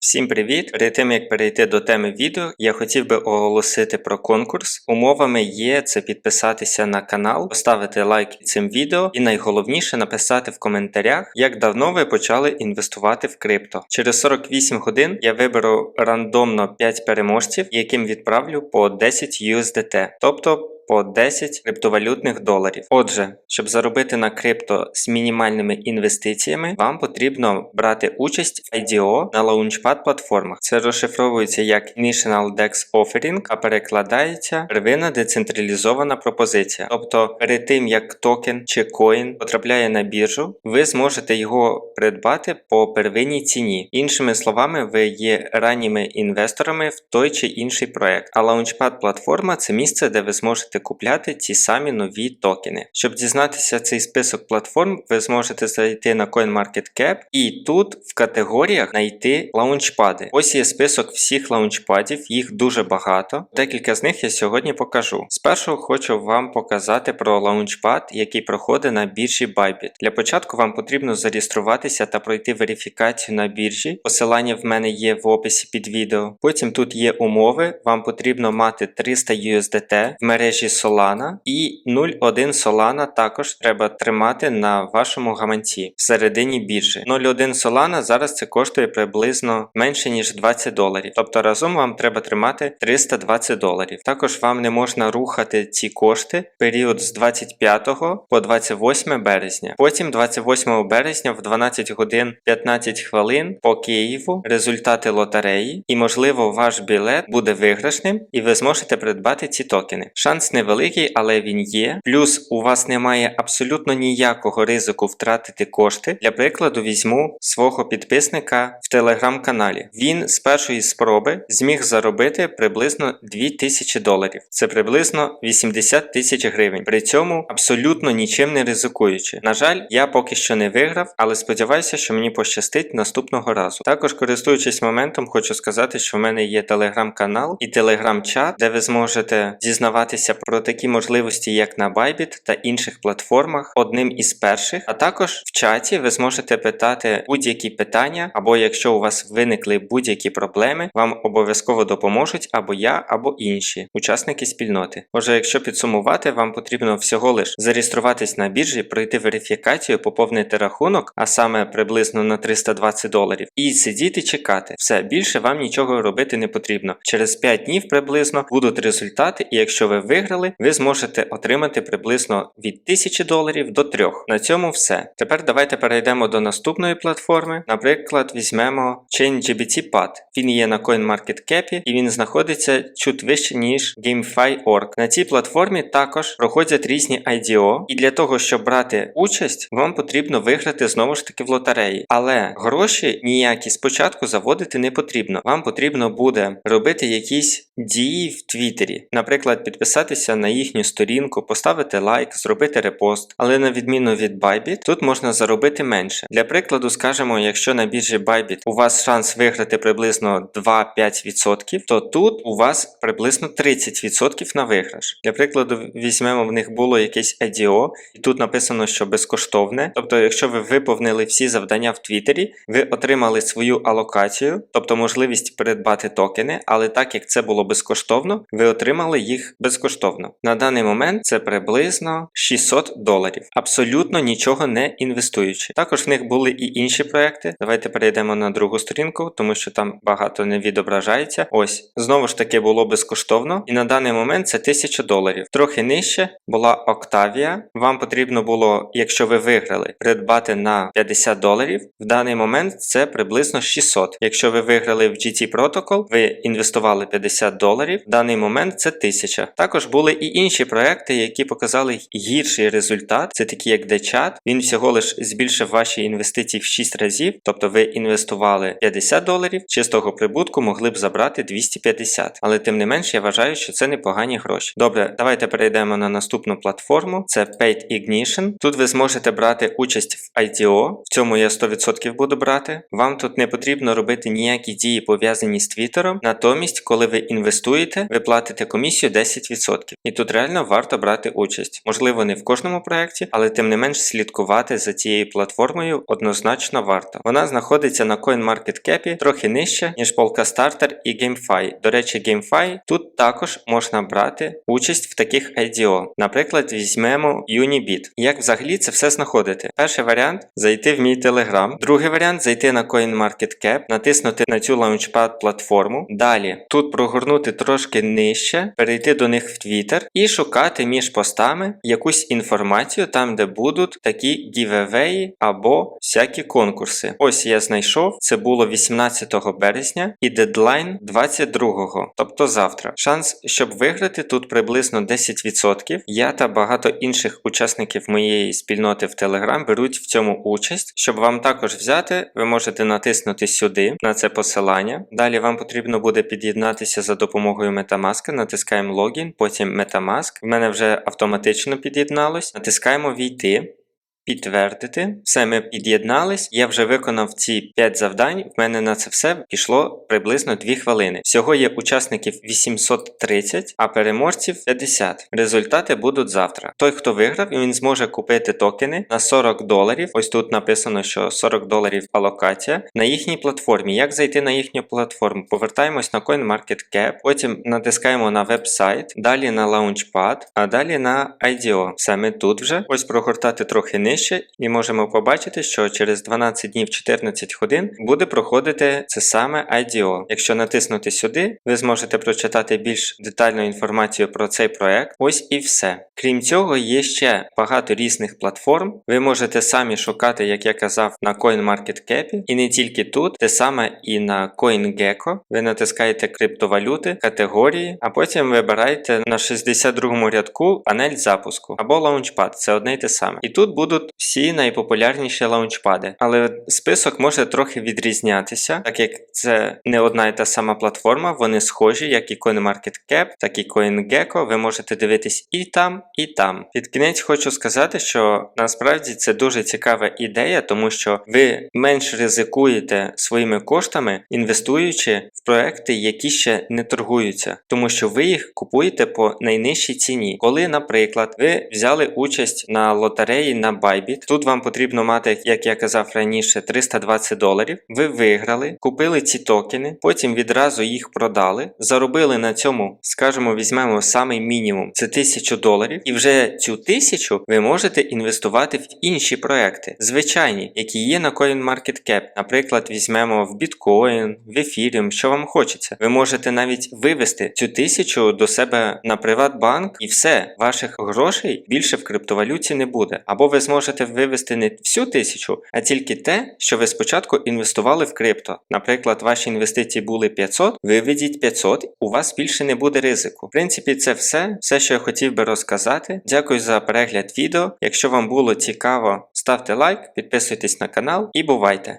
Всім привіт! Перед тим як перейти до теми відео, я хотів би оголосити про конкурс. Умовами є це підписатися на канал, поставити лайк цим відео і найголовніше написати в коментарях, як давно ви почали інвестувати в крипто. Через 48 годин я виберу рандомно 5 переможців, яким відправлю по 10 USDT, тобто по 10 криптовалютних доларів. Отже, щоб заробити на крипто з мінімальними інвестиціями, вам потрібно брати участь в IDO на Launchpad платформах. Це розшифровується як Initial DEX Offering, а перекладається первинна децентралізована пропозиція. Тобто, перед тим як токен чи коін потрапляє на біржу, ви зможете його придбати по первинній ціні. Іншими словами, ви є ранніми інвесторами в той чи інший проект. А Launchpad платформа це місце, де ви зможете купляти ті самі нові токени. Щоб дізнатися цей список платформ, ви зможете зайти на CoinMarketCap і тут в категоріях знайти лаунчпади. Ось є список всіх лаунчпадів, їх дуже багато. Декілька з них я сьогодні покажу. Спершу хочу вам показати про лаунчпад, який проходить на біржі Bybit. Для початку вам потрібно зареєструватися та пройти верифікацію на біржі. Посилання в мене є в описі під відео. Потім тут є умови, вам потрібно мати 300 USDT в мережі Solana і 0,1 Solana також треба тримати на вашому гаманці всередині біржі. 0,1 Solana зараз це коштує приблизно менше ніж 20 доларів. Тобто разом вам треба тримати 320 доларів. Також вам не можна рухати ці кошти в період з 25 по 28 березня. Потім 28 березня в 12 годин 15 хвилин по Києву результати лотереї, і можливо ваш білет буде виграшним, і ви зможете придбати ці токени. Шанс невеликий, але він є. Плюс у вас немає абсолютно ніякого ризику втратити кошти. Для прикладу, візьму свого підписника в телеграм-каналі. Він з першої спроби зміг заробити приблизно 2000 доларів. Це приблизно 80 тисяч гривень. При цьому абсолютно нічим не ризикуючи. На жаль, я поки що не виграв, але сподіваюся, що мені пощастить наступного разу. Також користуючись моментом, хочу сказати, що в мене є телеграм-канал і телеграм-чат, де ви зможете дізнаватися про такі можливості, як на Bybit та інших платформах, одним із перших. А також в чаті ви зможете питати будь-які питання, або якщо у вас виникли будь-які проблеми, вам обов'язково допоможуть або я, або інші учасники спільноти. Отже, якщо підсумувати, вам потрібно всього лиш зареєструватись на біржі, пройти верифікацію, поповнити рахунок, а саме приблизно на 320 доларів, і сидіти чекати. Все більше вам нічого робити не потрібно. Через 5 днів приблизно будуть результати, і якщо ви виграли, ви зможете отримати приблизно від 1000 доларів до 3. На цьому все. Тепер давайте перейдемо до наступної платформи. Наприклад, візьмемо ChainGBT Pad. Він є на CoinMarketCap і він знаходиться чуть вище, ніж GameFi.org. На цій платформі також проходять різні IDO, і для того, щоб брати участь, вам потрібно виграти знову ж таки в лотереї. Але гроші ніякі спочатку заводити не потрібно. Вам потрібно буде робити якісь дії в Твіттері, наприклад, підписатися на їхню сторінку, поставити лайк, зробити репост. Але на відміну від Bybit, тут можна заробити менше. Для прикладу, скажемо, якщо на біржі Bybit у вас шанс виграти приблизно 2-5%, то тут у вас приблизно 30% на виграш. Для прикладу, візьмемо в них було якесь IDO, і тут написано, що безкоштовне. Тобто, якщо ви виповнили всі завдання в Твіттері, ви отримали свою алокацію, тобто можливість придбати токени, але так як це було безкоштовно, ви отримали їх безкоштовно. На даний момент це приблизно 600 доларів, абсолютно нічого не інвестуючи. Також в них були і інші проекти. Давайте перейдемо на другу сторінку, тому що там багато не відображається. Ось знову ж таки було безкоштовно, і на даний момент це 1000 доларів. Трохи нижче була Octavia. Вам потрібно було, якщо ви виграли, придбати на 50 доларів. В даний момент це приблизно 600. Якщо ви виграли в GT Protocol, ви інвестували 50 доларів. В даний момент це 1000. Також були і інші проекти, які показали гірший результат. Це такі як Dechat. Він всього лиш збільшив ваші інвестиції в 6 разів, тобто ви інвестували 50 доларів, чистого прибутку могли б забрати 250. Але тим не менш, я вважаю, що це непогані гроші. Добре, давайте перейдемо на наступну платформу. Це Paid Ignition. Тут ви зможете брати участь в IDO. В цьому я 100% буду брати. Вам тут не потрібно робити ніякі дії пов'язані з Твіттером. Натомість, коли ви інвестуєте, ви платите комісію 10%. І тут реально варто брати участь. Можливо, не в кожному проєкті, але тим не менш слідкувати за цією платформою однозначно варто. Вона знаходиться на CoinMarketCap трохи нижче, ніж Polkastarter і GameFi. До речі, GameFi тут також можна брати участь в таких IDO. Наприклад, візьмемо Unibit. Як взагалі це все знаходити? Перший варіант зайти в мій Telegram. Другий варіант зайти на CoinMarketCap, натиснути на цю Launchpad платформу. Далі тут прогорнути трошки нижче, перейти до них в Twitter і шукати між постами якусь інформацію там, де будуть такі гівевеї або всякі конкурси. Ось я знайшов, це було 18 березня і дедлайн 22-го, тобто завтра. Шанс, щоб виграти тут приблизно 10%. Я та багато інших учасників моєї спільноти в Telegram беруть в цьому участь. Щоб вам також взяти, ви можете натиснути сюди на це посилання. Далі вам потрібно буде під'єднатися за допомогою Metamask. Натискаємо логін, потім Metamask. В мене вже автоматично під'єдналось. Натискаємо війти. Підтвердити, все ми під'єднались. Я вже виконав ці 5 завдань. В мене на це все пішло приблизно 2 хвилини. Всього є учасників 830, а переможців 50. Результати будуть завтра. Той, хто виграв, він зможе купити токени на 40 доларів. Ось тут написано, що 40 доларів алокація на їхній платформі. Як зайти на їхню платформу? Повертаємось на CoinMarketCap, потім натискаємо на веб-сайт, далі на Launchpad, а далі на IDO. Саме тут вже ось прогортати трохи нижче, і можемо побачити, що через 12 днів 14 годин буде проходити це саме IDO. Якщо натиснути сюди, ви зможете прочитати більш детальну інформацію про цей проект. Ось і все. Крім цього, є ще багато різних платформ. Ви можете самі шукати, як я казав, на CoinMarketCap, і не тільки тут, те саме і на CoinGecko. Ви натискаєте криптовалюти, категорії, а потім вибираєте на 62 рядку панель запуску або Launchpad. Це одне й те саме. І тут будуть всі найпопулярніші лаунчпади, але список може трохи відрізнятися, так як це не одна і та сама платформа, вони схожі, як і CoinMarketCap, так і CoinGecko. Ви можете дивитись і там, і там. Під кінець хочу сказати, що насправді це дуже цікава ідея, тому що ви менш ризикуєте своїми коштами, інвестуючи в проекти, які ще не торгуються, тому що ви їх купуєте по найнижчій ціні. Коли, наприклад, ви взяли участь на лотереї на Bybit, тут вам потрібно мати, як я казав раніше, 320 доларів. Ви виграли, купили ці токени, потім відразу їх продали, заробили на цьому, скажімо, візьмемо самий мінімум це 1000 доларів, і вже цю тисячу ви можете інвестувати в інші проекти, звичайні, які є на CoinMarketCap. Наприклад, візьмемо в Bitcoin, в Ethereum, що вам хочеться. Ви можете навіть вивести цю тисячу до себе на Приватбанк, і все, ваших грошей більше в криптовалюті не буде. Або ви зможете вивести не всю тисячу, а тільки те, що ви спочатку інвестували в крипто. Наприклад, ваші інвестиції були 500, виведіть 500, у вас більше не буде ризику. В принципі, це все, все, що я хотів би розказати. Дякую за перегляд відео. Якщо вам було цікаво, ставте лайк, підписуйтесь на канал і бувайте!